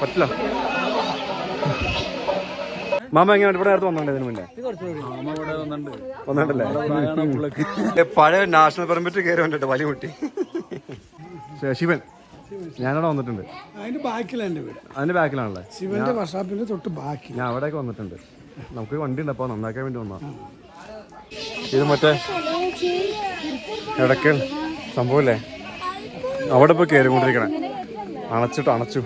പറ്റില്ല. മാമ എങ്ങനെ ഇവിടെ നേരത്തെ വന്നിട്ടുണ്ട് ഇതിന് മുന്നേ? വന്നിട്ടല്ലേ പഴയ നാഷണൽ പെർമിറ്റ് കയറി വന്നിട്ട് വലിയ കുട്ടി. ശിവൻ. ഞാനവിടെ വന്നിട്ടുണ്ട്. അതിന്റെ ബാക്കിലാണ് വീട്. അതിന്റെ ബാക്കിലാണല്ലേ? ശിവന്റെ വർഷാപ്പിന്റെ തൊട്ട് ബാക്കി. ഞാൻ അവിടെയൊക്കെ വന്നിട്ടുണ്ട്. നമുക്ക് വണ്ടി ഉണ്ട് അപ്പോൾ നന്നാക്കാൻ വേണ്ടി വന്നാ ഇത് മറ്റേ ഇടയ്ക്ക് സംഭവല്ലേ അവിടെ ഇപ്പൊ കയറിക്കൊണ്ടിരിക്കണേ അണച്ചിട്ട് അണച്ചു.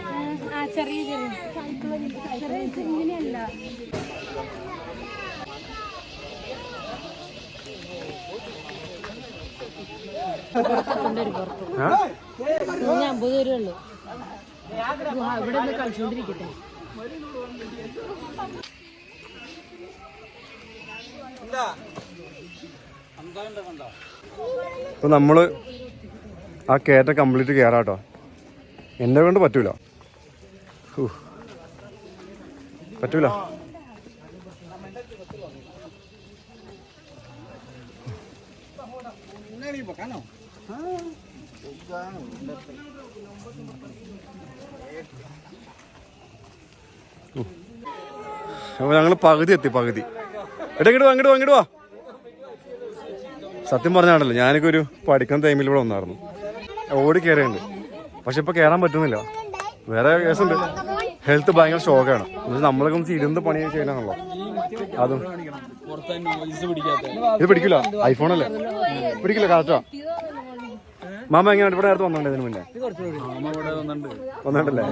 മൂന്ന് അമ്പത് ഉള്ളു ഇവിടെ നിന്ന് കളിച്ചോണ്ടിരിക്കട്ടെ ഇപ്പൊ നമ്മൾ ആ കയറ്റ കംപ്ലീറ്റ് കയറാട്ടോ എന്നെ കൊണ്ട് പറ്റൂല. പറ്റൂല. പറ്റൂല ഞങ്ങൾ പകുതി എത്തി പകുതി. എടാ ഇങ്ങോട്ട് വാ വാ വാ. സത്യം പറഞ്ഞാണല്ലോ ഞാനൊക്കെ ഒരു പഠിക്കുന്ന ടൈമിൽ ഇവിടെ വന്നായിരുന്നു. ഓടി കയറിയുണ്ട് പക്ഷെ ഇപ്പൊ കയറാൻ പറ്റുന്നില്ല. വേറെ കേസുണ്ട്. ഹെൽത്ത് ഭയങ്കര ഷോക്കാണ് എന്നുവെച്ചാൽ നമ്മളൊക്കെ ഒന്ന് ഇരുന്ന് പണി ചെയ്യാനാണല്ലോ അതും. ഇത് പിടിക്കില്ല ഐഫോൺ അല്ലേ? പിടിക്കില്ല കാറ്റാ മാമ എങ്ങനെയാണ് ഇവിടെ അടുത്ത് വന്നിട്ടുണ്ട് ഇതിന് മുന്നേ? വന്നിട്ടല്ലേ?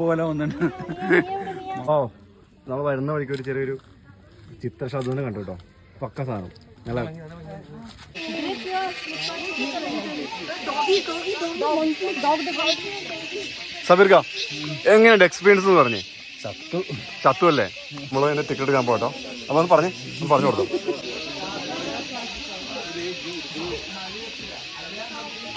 പോലെ വന്നിട്ടുണ്ട്. ഓ നമ്മൾ വരുന്ന വഴിക്ക് ഒരു ചെറിയൊരു ചിത്രശബ്ദം കണ്ടു കേട്ടോ. പക്ക സാധനം. നല്ല സബീർക്ക എങ്ങനെയുണ്ട് എക്സ്പീരിയൻസ് എന്ന് പറഞ്ഞേ? ചത്തു. ചത്തു അല്ലേ? നമ്മൾ അതിന്റെ ടിക്കറ്റ് എടുക്കാൻ പോട്ടോ അപ്പൊ ഒന്ന് പറഞ്ഞേ ഒന്ന് പറഞ്ഞു കൊടുത്തു.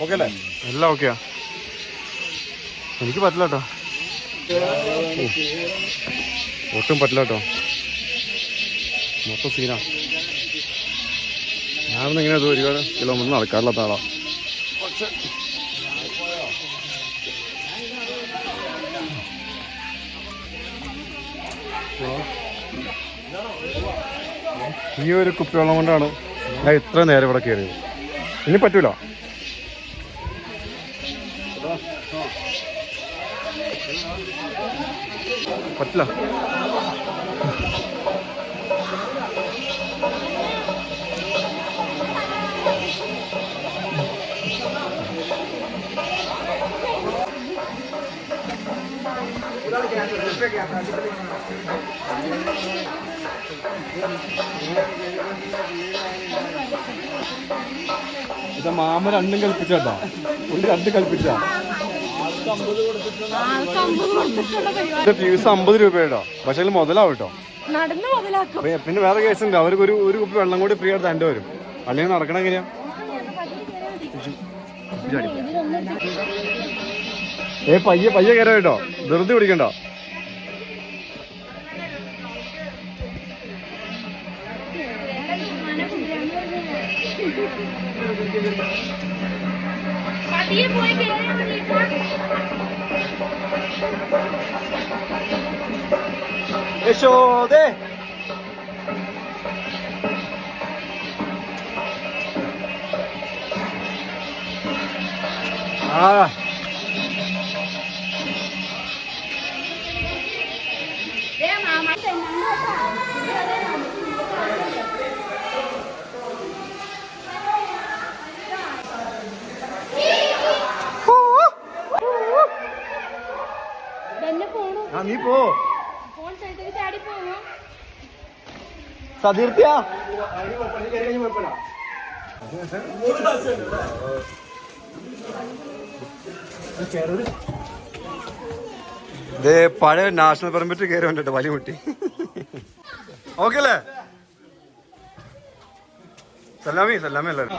ഓക്കെ അല്ലേ എല്ലാം ഓക്കെയാ. എനിക്ക് പറ്റില്ല കേട്ടോ. ഒട്ടും പറ്റില്ല കേട്ടോ. മൊത്തം സീനാ ഞാനൊന്നും ഇങ്ങനെ ഒരു ഒരുപാട് കിലോമീറ്റർ നടക്കാറില്ലാത്ത ആളാ. ഈ ഒരു കുപ്പിവെള്ളം കൊണ്ടാണ് ഞാൻ ഇത്ര നേരം ഇവിടെ കയറിയത്. ഇനി പറ്റൂല. പറ്റില്ല. ഇത് മാമ രണ്ടും കൽപ്പിച്ചാട്ടാ ഒരു രണ്ടും കൽപ്പിച്ച ഇത് ഫീസ് അമ്പത് രൂപയുണ്ടോ പക്ഷേ അതിൽ മുതലാവും കേട്ടോ. നടന്ന് മുതലാക്കും. പിന്നെ വേറെ കേസ് ഉണ്ട്. അവർക്ക് ഒരു ഒരു കുപ്പി വെള്ളം കൂടി ഫ്രീ ആയിട്ട് തന്റെ വരും. അല്ലെങ്കിൽ നടക്കണം എങ്ങനെയാ? ഏ പയ്യെ പയ്യെ കയറാം കേട്ടോ. ധൃതി പിടിക്കണ്ട. പതിയെ പോയി കേറിയാ മതി യശോദേ ആ എന്നെ ഫോണും ആ നീ പോ ഫോൺ സൈഡിൽ സതീർത്തിയാ? ഇത് പഴയ നാഷണൽ പെർമിറ്റ് കയറി വന്നിട്ട് വലിയ കുട്ടി. ഓക്കെ അല്ലേ സല്ലാമി സല്ലാമി എല്ലാവരും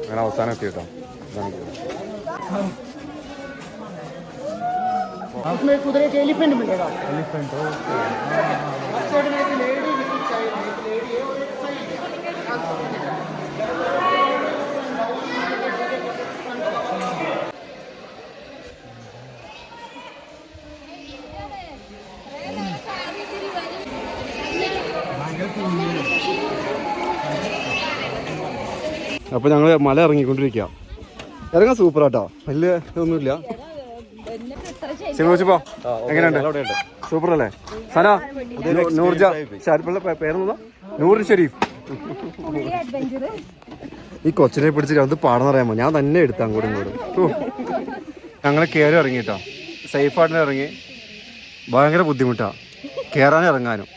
അങ്ങനെ അവസാനം എത്തി കേട്ടോ ഇതാണ് ഇത്. അപ്പൊ ഞങ്ങൾ മല ഇറങ്ങിക്കൊണ്ടിരിക്കുക ഇറങ്ങാൻ സൂപ്പർ ആട്ടോ വലിയ ഇതൊന്നുമില്ല. പോ എങ്ങനെയുണ്ട്? സൂപ്പർ അല്ലേ സന നൂർജ ഷാരിഫുള്ള പേരെന്താ? നൂറിൻ ഷെരീഫ്. ഈ കൊച്ചിനെ പിടിച്ചിട്ട് അത് പാടം അറിയാമോ? ഞാൻ തന്നെ എടുത്താ അങ്ങോട്ടും ഇങ്ങോട്ടും. ഓ. ഞങ്ങൾ കയറി ഇറങ്ങിട്ടോ. സേഫായിട്ട് ഇറങ്ങി. ഭയങ്കര ബുദ്ധിമുട്ടാ. കയറാനും ഇറങ്ങാനും.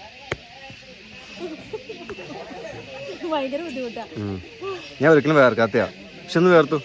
ഭയങ്കര ബുദ്ധിമുട്ടാ. ഞാൻ ഒരിക്കലും വേർക്കാത്തയാ. പക്ഷെ ഒന്ന് വേർത്തു.